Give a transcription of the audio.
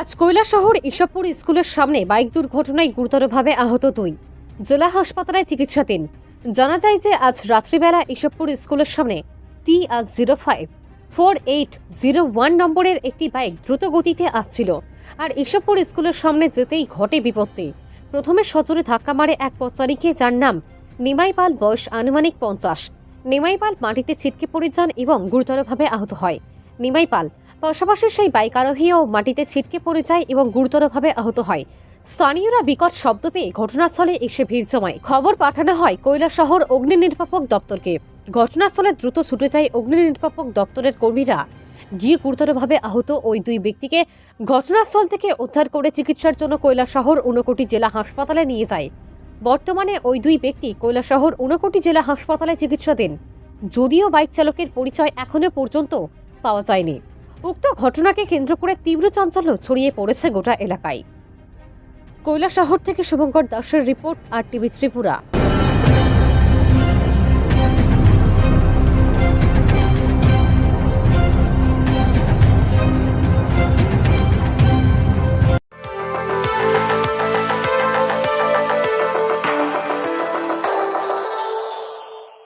আজ শহর ঈশবপুর স্কুলের সামনে বাইক দুর্ঘটনায় গুরুতরভাবে আহত দুই। জেলা হাসপাতালে চিকিৎসাধীন। জানা যায় যে আজ রাত্রিবেলা ঈশবপুর স্কুলের সামনে T R zero five, four eight zero one নম্বরের একটি বাইক দ্রুত গতিতে আসছিল আর ঈশবপুর স্কুলের সামনে যেতেই ঘটে বিপত্তি। প্রথমে সজোরে ধাক্কা মারে এক পথচারীকে, যার নাম নিমাই পাল বয়স আনুমানিক পঞ্চাশ। নিমাই পাল মাটিতে ছিটকে পড়ে যান এবং গুরুতরভাবে আহত হয়। নিমাই পাল পাশাপাশি সেই বাইক আরোহীও মাটিতে ছিটকে পড়ে যায় এবং গুরুতরভাবে আহত হয়। স্থানীয়রা বিকট শব্দ পেয়ে ঘটনাস্থলে এসে ভিড় জমায়। খবর পাঠানো হয় কৈলাসহর অগ্নি নির্বাপক দপ্তরকে। ঘটনাস্থলে দ্রুত ছুটে যায় অগ্নি নির্বাপক দপ্তরের কর্মীরা। গিয়ে গুরুতরভাবে আহত ওই দুই ব্যক্তিকে ঘটনাস্থল থেকে উদ্ধার করে চিকিৎসার জন্য কৈলাসহর ঊনকোটি জেলা হাসপাতালে নিয়ে যায়। বর্তমানে ওই দুই ব্যক্তি কৈলাসহর ঊনকোটি জেলা হাসপাতালে চিকিৎসাধীন। যদিও বাইক চালকের পরিচয় এখনও পর্যন্ত পাওয়া যায়নি। উক্ত ঘটনাকে কেন্দ্র করে তীব্র চাঞ্চল্য ছড়িয়ে পড়েছে গোটা এলাকায়। কৈলাসহর থেকে শুভঙ্কর দাসের রিপোর্ট আর টিভি ত্রিপুরা।